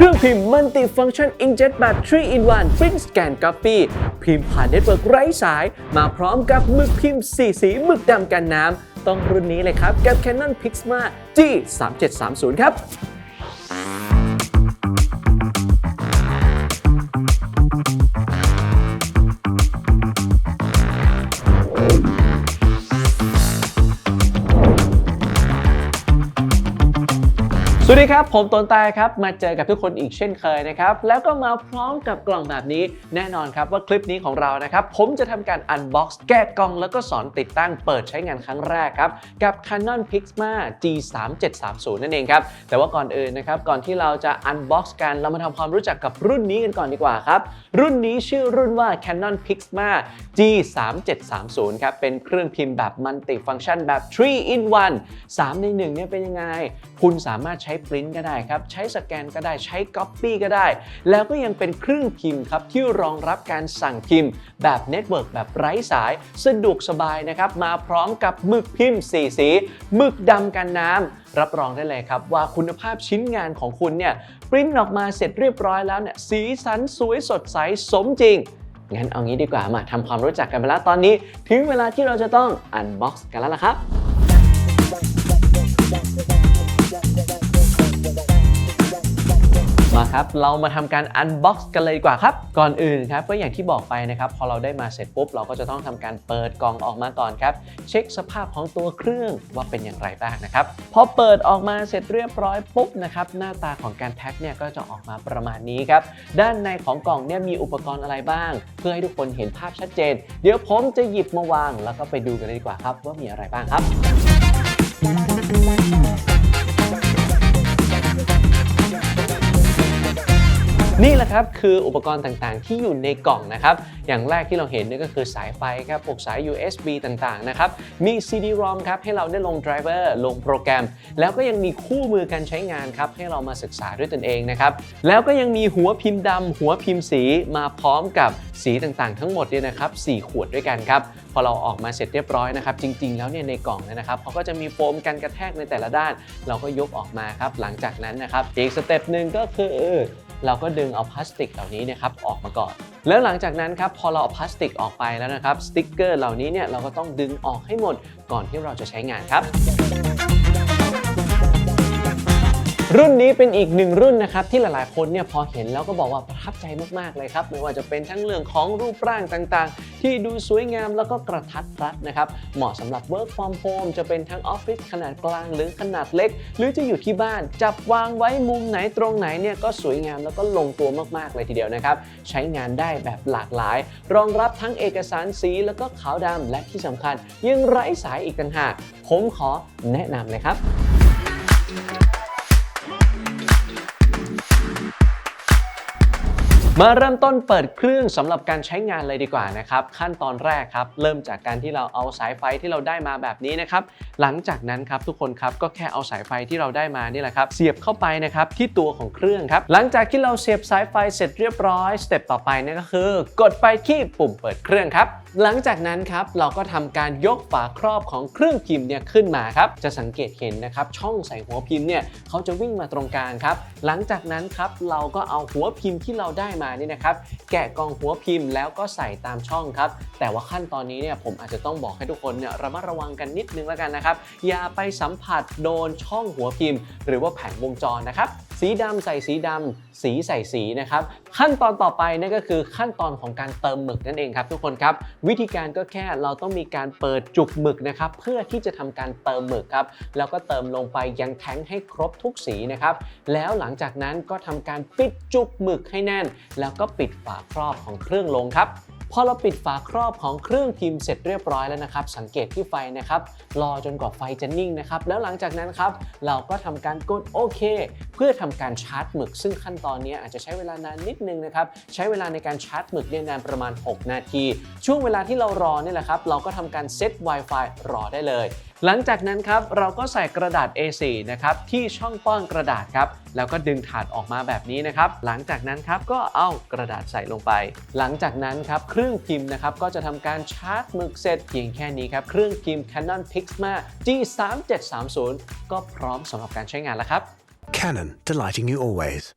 เครื่องพิมพ์ Multi-Function Inkjet แบบ 3 in 1 Print Scan Copy พิมพ์ผ่านเน็ตเวิร์กไร้สาย มาพร้อมกับหมึกพิมพ์4สีหมึกดำกันน้ำ ต้องรุ่นนี้เลยครับ กับ Canon Pixma G 3 7 3 0ครับ สวัสดีครับ ผมตนตายครับ มาเจอกับทุกคนอีกเช่นเคยนะครับ แล้วก็มาพร้อมกับกล่องแบบนี้แน่นอนครับว่าคลิปนี้ของเรานะครับ ผมจะทำการอันบ็อกซ์แกะกล่องแล้วก็สอนติดตั้งเปิดใช้งานครั้งแรกครับ กับ Canon Pixma G 3 7 3 0 นั่นเองครับ แต่ว่าก่อนอื่นนะครับ ก่อนที่เราจะอันบ็อกซ์กันเรามาทำความรู้จักกับรุ่นนี้กันก่อนดีกว่าครับ รุ่นนี้ชื่อรุ่นว่า Canon Pixma G 3 7 3 0 ครับเป็นเครื่องพิมพ์แบบมัลติฟัง c t ชันแบบ3 in 1 3ใน1เนี่ยเป็นยังไง คุณสามารถใช้ปริ้นก็ได้ครับ ใช้สแกนก็ได้ใช้ก๊อปปี้ก็ได้ แล้วก็ยังเป็นเครื่องพิมพ์ครับ ที่รองรับการสั่งพิมพ์ แบบเน็ตเวิร์กแบบไร้สาย สะดวกสบายนะครับ มาพร้อมกับหมึกพิมพ์4สีหมึกดำกันน้ำรับรองได้เลยครับ ว่าคุณภาพชิ้นงานของคุณเนี่ยปริ้นออกมาเสร็จเรียบร้อยแล้วเนี่ยสีสันสวยสดใสสมจริง งั้นเอางี้ดีกว่ามาทำความรู้จักกันไปแล้วตอนนี้ ถึงเวลาที่เราจะต้องอันบ็อกซ์กันแล้วล่ะครับ มาครับ เรามาทำการอันบ็อกซ์กันเลยดีกว่าครับ ก่อนอื่นครับก็อย่างที่บอกไปนะครับ พอเราได้มาเสร็จปุ๊บ เราก็จะต้องทำการเปิดกล่องออกมาก่อนครับ เช็คสภาพของตัวเครื่องว่าเป็นอย่างไรบ้างนะครับ พอเปิดออกมาเสร็จเรียบร้อยปุ๊บนะครับ หน้าตาของการแพ็คเนี่ยก็จะออกมาประมาณนี้ครับ ด้านในของกล่องเนี่ยมีอุปกรณ์อะไรบ้าง เพื่อให้ทุกคนเห็นภาพชัดเจน เดี๋ยวผมจะหยิบมาวาง แล้วก็ไปดูกันเลยดีกว่าครับ ว่ามีอะไรบ้างครับ นี่แหละครับคืออุปกรณ์ต่างๆ ที่อยู่ในกล่องนะครับ อย่างแรกที่เราเห็นเนี่ยก็คือสายไฟครับพวกสาย USB ต่างๆนะครับ มี CD-ROM ครับให้เราได้ลง driver ลงโปรแกรม แล้วก็ยังมีคู่มือการใช้งานครับให้เรามาศึกษาด้วยตนเองนะครับ แล้วก็ยังมีหัวพิมพ์ดำหัวพิมพ์สีมาพร้อมกับสีต่างๆ ทั้งหมดเนี่ยนะครับ4ขวดด้วยกันครับพอเราออกมาเสร็จเรียบร้อยนะครับ จริง ๆ แล้วเนี่ยในกล่องนะครับเขาก็จะมีโฟมกันกระแทกในแต่ละด้าน เราก็ยกออกมาครับหลังจากนั้นนะครับอีกสเต็ปหนึ่งก็คือ เราก็ดึงเอาพลาสติกเหล่านี้นะครับออกมาก่อน แล้วหลังจากนั้นครับพอเราเอาพลาสติกออกไปแล้วนะครับสติกเกอร์เหล่านี้เนี่ยเราก็ต้องดึงออกให้หมดก่อนที่เราจะใช้งานครับ รุ่นนี้เป็นอีกหนึ่งรุ่นนะครับที่หลายๆ คนเนี่ยพอเห็นแล้วก็บอกว่าประทับใจมากๆเลยครับไม่ว่าจะเป็นทั้งเรื่องของรูปร่างต่างๆ ที่ดูสวยงามแล้วก็กระทัดรัดนะครับเหมาะสำหรับ work from home จะเป็นทั้งออฟฟิศขนาดกลางหรือขนาดเล็ก หรือจะอยู่ที่บ้าน จับวางไว้มุมไหนตรงไหนเนี่ยก็สวยงามแล้วก็ลงตัวมากๆเลยทีเดียวนะครับใช้งานได้แบบหลากหลาย รองรับทั้งเอกสารสีแล้วก็ขาวดำและที่สำคัญ ยังไร้สายอีกต่างหากผมขอแนะนำเลยครับ มาเริ่มต้นเปิดเครื่องสำหรับการใช้งานเลยดีกว่านะครับ ขั้นตอนแรกครับ เริ่มจากการที่เราเอาสายไฟที่เราได้มาแบบนี้นะครับ หลังจากนั้นครับทุกคนครับก็แค่เอาสายไฟที่เราได้มานี่แหละครับ เสียบเข้าไปนะครับที่ตัวของเครื่องครับ หลังจากที่เราเสียบสายไฟเสร็จเรียบร้อยสเต็ปต่อไปนั่นก็คือ กดไปที่ปุ่มเปิดเครื่องครับ หลังจากนั้นครับเราก็ทำการยกฝาครอบของเครื่องพิมพ์เนี่ยขึ้นมาครับจะสังเกตเห็นนะครับช่องใส่หัวพิมพ์เนี่ยเขาจะวิ่งมาตรงกลางครับ หลังจากนั้นครับเราก็เอาหัวพิมพ์ที่เราได้มานี่นะครับแกะกล่องหัวพิมพ์แล้วก็ใส่ตามช่องครับแต่ว่าขั้นตอนนี้เนี่ยผมอาจจะต้องบอกให้ทุกคนเนี่ยระมัดระวังกันนิดนึงแล้วกันนะครับอย่าไปสัมผัสโดนช่องหัวพิมพ์ หรือว่าแผงวงจรนะครับสีดำใส่สีดำสีใส่สีนะครับขั้นตอนต่อไปนั่นก็คือขั้นตอนของการเติมหมึกนั่นเองครับทุกคนครับวิธีการก็แค่เราต้องมีการเปิดจุกหมึกนะครับเพื่อที่จะทำการเติมหมึกครับแล้วก็เติมลงไปยังแท้งให้ครบทุกสีนะครับแล้วหลังจากนั้นก็ทำการปิดจุกหมึกให้แน่น แล้วก็ปิดฝาครอบของเครื่องลงครับ พอเราปิดฝาครอบของเครื่องพิมพ์เสร็จเรียบร้อยแล้วนะครับ สังเกตที่ไฟนะครับ รอจนกว่าไฟจะนิ่งนะครับ แล้วหลังจากนั้นครับ เราก็ทำการกดโอเค เพื่อทำการชาร์จหมึก ซึ่งขั้นตอนนี้อาจจะใช้เวลานานนิดนึงนะครับ ใช้เวลาในการชาร์จหมึกเนี่ยนานประมาณ 6 นาที ช่วงเวลาที่เรารอเนี่ยแหละครับ เราก็ทำการเซต Wi-Fi รอได้เลย หลังจากนั้นครับเราก็ใส่กระดาษ A4 นะครับที่ช่องป้อนกระดาษครับแล้วก็ดึงถาดออกมาแบบนี้นะครับหลังจากนั้นครับก็เอากระดาษใส่ลงไป หลังจากนั้นครับเครื่องพิมพ์นะครับก็จะทำการชาร์จหมึกเสร็จเพียงแค่นี้ครับเครื่องพิมพ์ Canon Pixma G 3 7 3 0 ก็พร้อมสำหรับการใช้งานแล้วครับ Canon, delighting you always.